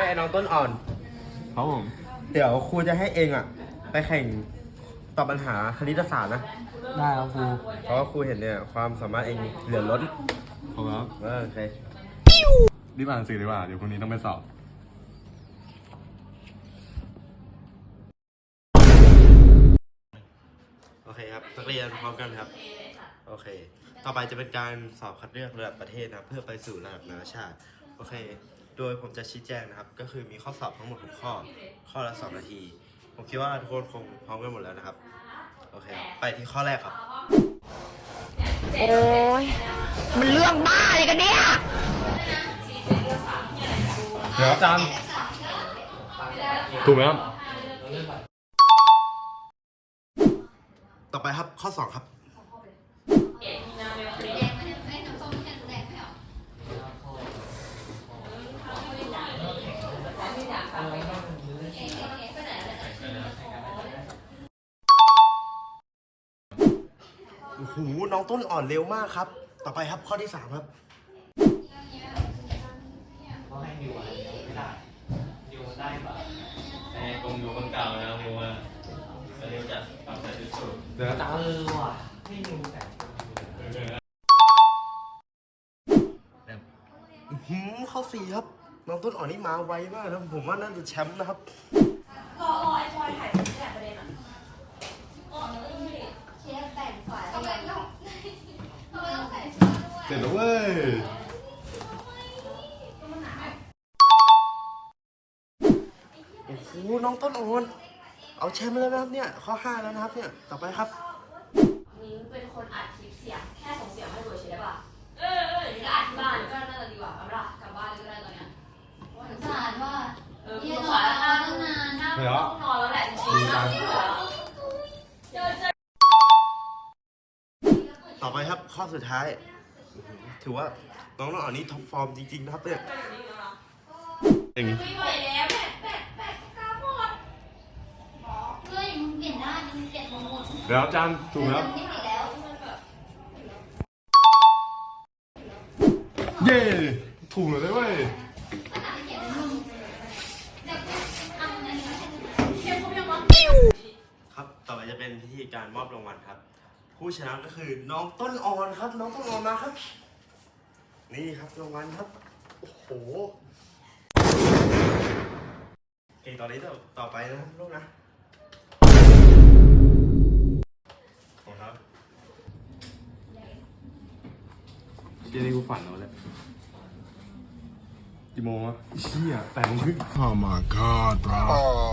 อ้ยไอ้น้องต้นอ่อน ครับผม เดี๋ยวครูจะให้เองอะ ไปแข่งตอบปัญหาคณิตศาสตร์นะ ได้ครับครูเพราะว่าครูเห็นเนี่ยความสามารถเองเหลือล้นขอบคุณครับเออโอเค รีบอ่านหนังสือดีกว่า เดี๋ยวพรุ่งนี้ต้องไปสอบ โอเคครับนักเรียนพร้อมกันครับ โอเค ต่อไปจะเป็นการสอบคัดเลือกระดับประเทศนะครับเพื่อไปสู่ระดับนานาชาติ โอเค โดยผมจะชี้แจงนะครับ ก็คือมีข้อสอบทั้งหมด6ข้อ ข้อละ 2 นาที ผมคิดว่าทุกคนคงพร้อมกันหมดแล้วนะครับ โอเคครับไปที่ข้อแรกครับ โอ้ยมันเรื่องบ้าอะไรกันเนี่ย เดี๋ยวอาจารย์ถูกไหมครับ ต่อไปครับข้อ 2 ครับ โอ้โหน้องต้นอ่อนเร็วมากครับ ต่อไปครับข้อที่3ครับในกรงยูคนเก่านะมูว่าเร็วจัดปรับแต่สุดเดี๋ยวอาจารย์อื้อหือข้อสี่ครับน้องต้นอ่อนนี่มาไวมากนะผมว่าน่าจะแชมป์นะครับพอไอ้พลอยถ่ายแค่ประเด็นอะ เชฟแบ่งฝ่ายทำไมต้องทำไมต้องใส่ช้อนด้วย เสร็จแล้วเว้ยโอ้โหน้องต้นอ่อนเอาแชมป์แล้วนะครับเนี่ยข้อ5แล้วนะครับเนี่ยต่อไปครับ นิ้งเป็นคนอัดคลิปเสียงแค่ส่งเสียงให้เบอร์ใช่ได้ป่ะเออเออหรืออัดที่บ้านก็น่าจะดีกว่าเอาล่ะกลับบ้านก็ได้ตอนเนี้ยสงสารว่าเออเรีพี่ยนสรงอสารแล้วนะตั้งนานน่าต้องนอนแล้วแหละจริงๆนะที่เหลือเจอเจอต่อไปครับข้อสุดท้ายอื้อหือ ถือว่าน้องต้นอ่อนนี่ท็อปฟอร์มจริงๆนะครับเนี่ยอย่างนี้ไม่ไหวแล้วแบกแบกแบกกาหมดเฮ้ยมึงเปลี่ยนได้มึงเปลี่ยนโหมดเดี๋ยวอาจารย์ถูกไหมครับไม่ผิดแล้วเย้ถูกเลยเว้ยขนาดไม่เขียนเลยมึงเดี๋ยวกูทำอันนี้ให้ดูเข้มข้นยังวะครับต่อไปจะเป็นพิธีการมอบรางวัลครับ ผู้ชนะก็คือน้องต้นอ่อนครับ น้องต้นอ่อนมาครับ นี่ครับรางวัลครับ โอ้โหเก่งตอนนี้ต่อต่อไปนะครับลูกนะขอบคุณครับเดี๋ยวนี้กูฝันแล้วแหละกี่โมงวะเชี่ยแปดโมงครึ่ง Oh my god, bro. Oh,